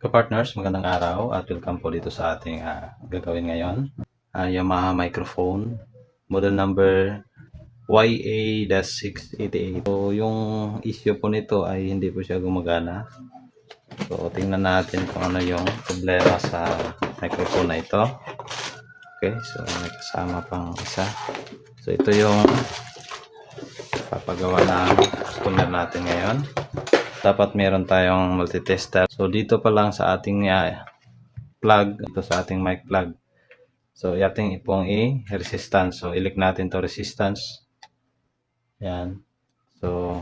Ka-partners, magandang araw at welcome po dito sa ating ah, gagawin ngayon. Ah, Yamaha microphone, model number YA-688. So, yung issue po nito ay hindi po siya gumagana. So, tingnan natin kung ano yung problema sa microphone na ito. Okay, so may kasama pang isa. So, ito yung papagawa ng customer natin ngayon dapat meron tayong multi-tester. So dito pa lang sa ating uh, plug, ito sa ating mic plug. So ating ipong i-resistance. So ilik natin to resistance. Yan. So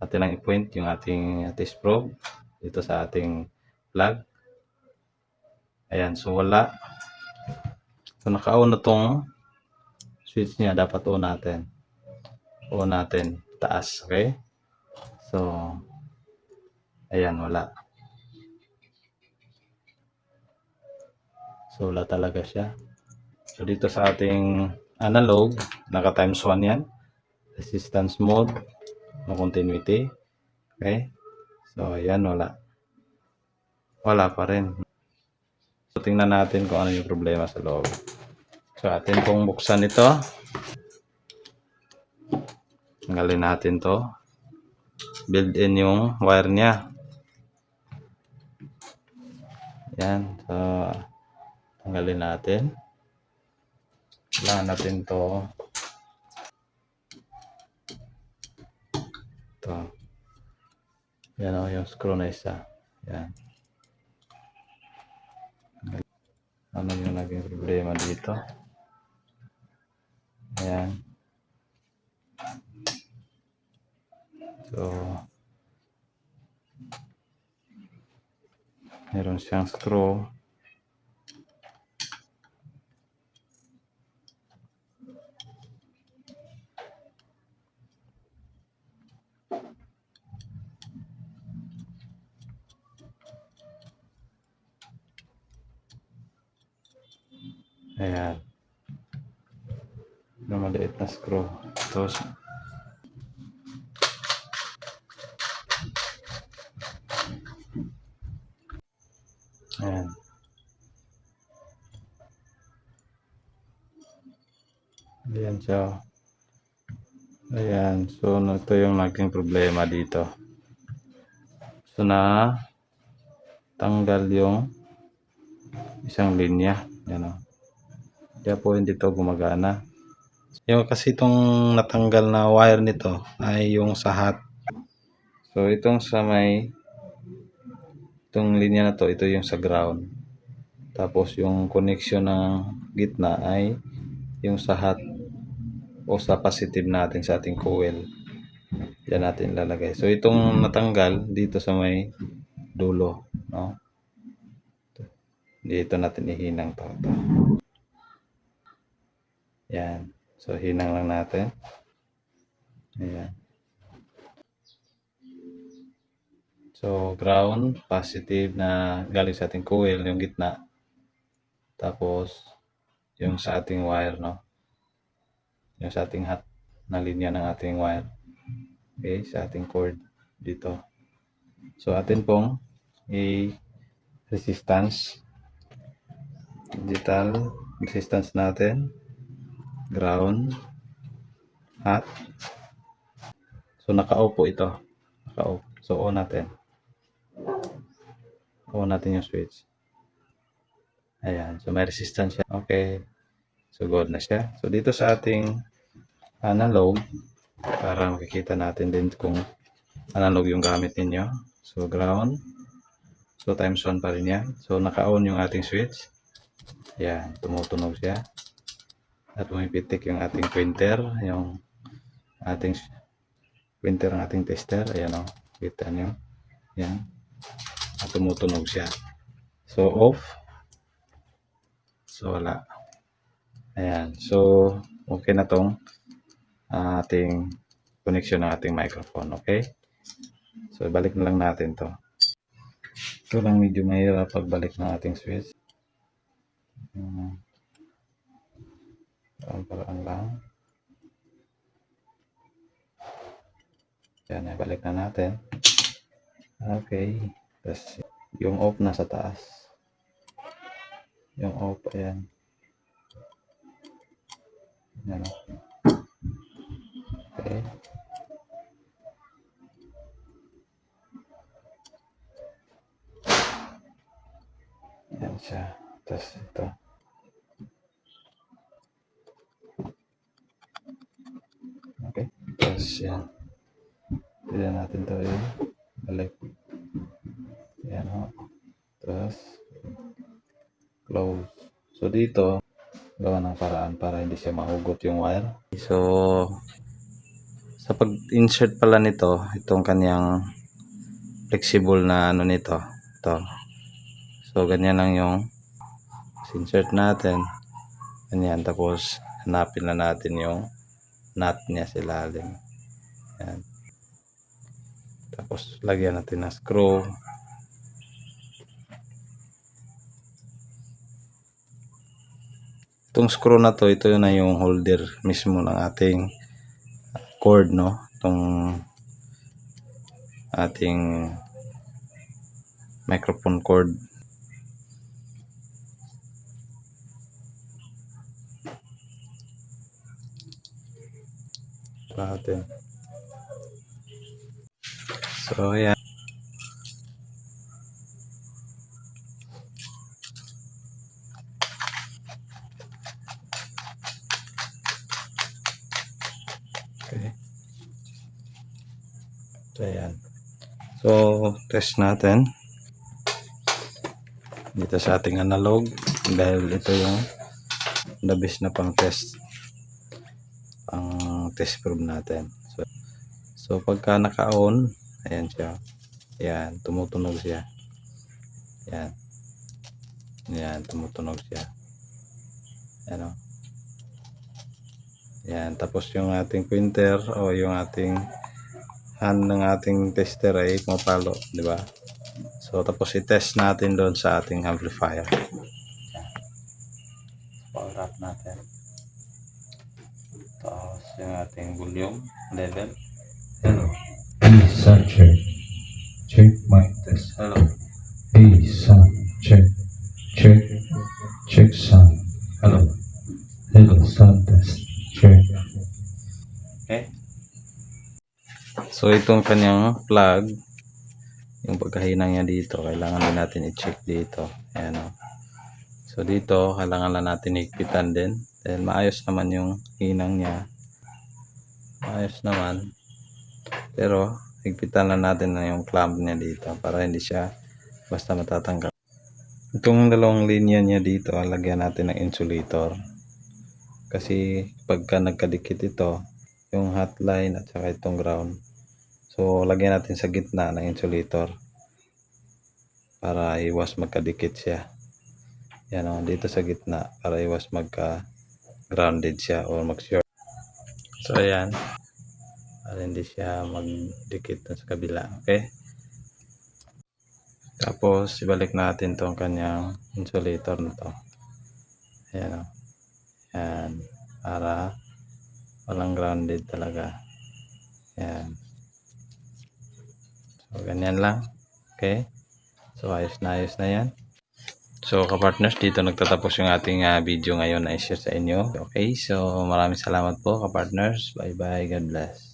atin lang i-point yung ating test probe dito sa ating plug. Ayan, so wala. So naka-on na tong switch niya, dapat on natin. On natin, taas, okay? So, ayan, wala. So, wala talaga siya. So, dito sa ating analog, naka times 1 yan. Resistance mode, no continuity. Okay? So, ayan, wala. Wala pa rin. So, tingnan natin kung ano yung problema sa loob. So, atin pong buksan ito. Tanggalin natin to build in yung wire niya yan so tanggalin natin. Kailangan natin to. To yan o yung screw na isa. Yan. Ano yung naging problema dito? Ayan. So, meron siyang screw. Ayan. Yung maliit na screw. Tapos, Ayan. Siya. Ayan. So, ito yung naging problema dito. So, na tanggal yung isang linya. Yan o. Kaya po hindi to gumagana. Yung kasi itong natanggal na wire nito ay yung sa hot. So, itong sa may itong linya na to, ito yung sa ground. Tapos yung connection ng gitna ay yung sa hot o sa positive natin sa ating coil. Diyan natin lalagay. So itong natanggal dito sa may dulo, no? Dito natin ihinang to. to. Yan. So hinang lang natin. Ayan. So, ground, positive na galing sa ating coil, yung gitna. Tapos, yung sa ating wire, no? Yung sa ating hot na linya ng ating wire. Okay, sa ating cord dito. So, atin pong i-resistance. Digital resistance natin. Ground. Hot. So, naka-off po ito. Naka-off. So, on natin on natin yung switch. Ayan. So, may resistance siya. Okay. So, good na siya. So, dito sa ating analog, para makikita natin din kung analog yung gamit ninyo. So, ground. So, times 1 pa rin yan. So, naka-on yung ating switch. Ayan. Tumutunog siya. At pumipitik yung ating printer. Yung ating printer ng ating tester. Ayan o. Kita nyo. Ayan at tumutunog siya. So, off. So, wala. Ayan. So, okay na tong uh, ating connection ng ating microphone. Okay? So, balik na lang natin to. Ito lang medyo mahirap pagbalik ng ating switch. Hmm. Ang paraan lang. Yan, balik na natin. Okay. Tapos, Yung off nasa taas. Yung off, ayan. Yan o. Okay. Yan siya. Tapos ito. Okay. Tapos yan. Tignan natin to yun. Balik. Yan o. Tapos close. So dito, gawa ng paraan para hindi siya mahugot yung wire. So, sa pag-insert pala nito, itong kanyang flexible na ano nito. Ito. So, ganyan lang yung insert natin. Ganyan. Tapos, hanapin na natin yung nut niya sa ilalim. Yan. Tapos, lagyan natin ng screw. Itong screw na to, ito na yung holder mismo ng ating cord, no? Itong ating microphone cord. Natin. So, ayan. So, ayan. So, test natin. Dito sa ating analog. Dahil ito yung the na pang test. Pang test probe natin. So, so pagka naka-on, ayan siya. Ayan, tumutunog siya. Ayan. Ayan, tumutunog siya. Ayan o. Ayan, tapos yung ating printer o yung ating hand ng ating tester ay pumapalo, di ba? So, tapos i-test natin doon sa ating amplifier. Power up natin. Tapos yung ating volume level. Hello. Hey, sound check. Check mic test. Hello. Hey, sound check. Check. Check sound. Itong kanyang plug, yung pagkahinang niya dito, kailangan din natin i-check dito. Ayan o. So, dito, kailangan lang natin higpitan din. Dahil maayos naman yung hinang niya. Maayos naman. Pero, higpitan lang natin na yung clamp niya dito para hindi siya basta matatanggal. Itong dalawang linya niya dito, lagyan natin ng insulator. Kasi pagka nagkadikit ito, yung hotline at saka itong ground. So, lagyan natin sa gitna ng insulator para iwas magkadikit siya. Yan o, dito sa gitna para iwas magka grounded siya or mag-short. So, ayan. Para hindi siya magdikit sa kabila. Okay? Tapos, ibalik natin tong kanyang insulator na to. Ayan o. Ayan. Para walang grounded talaga. Ayan. So, ganyan lang. Okay? So, ayos na ayos na yan. So, kapartners, dito nagtatapos yung ating ah, video ngayon na i-share sa inyo. Okay? So, maraming salamat po, kapartners. Bye-bye. God bless.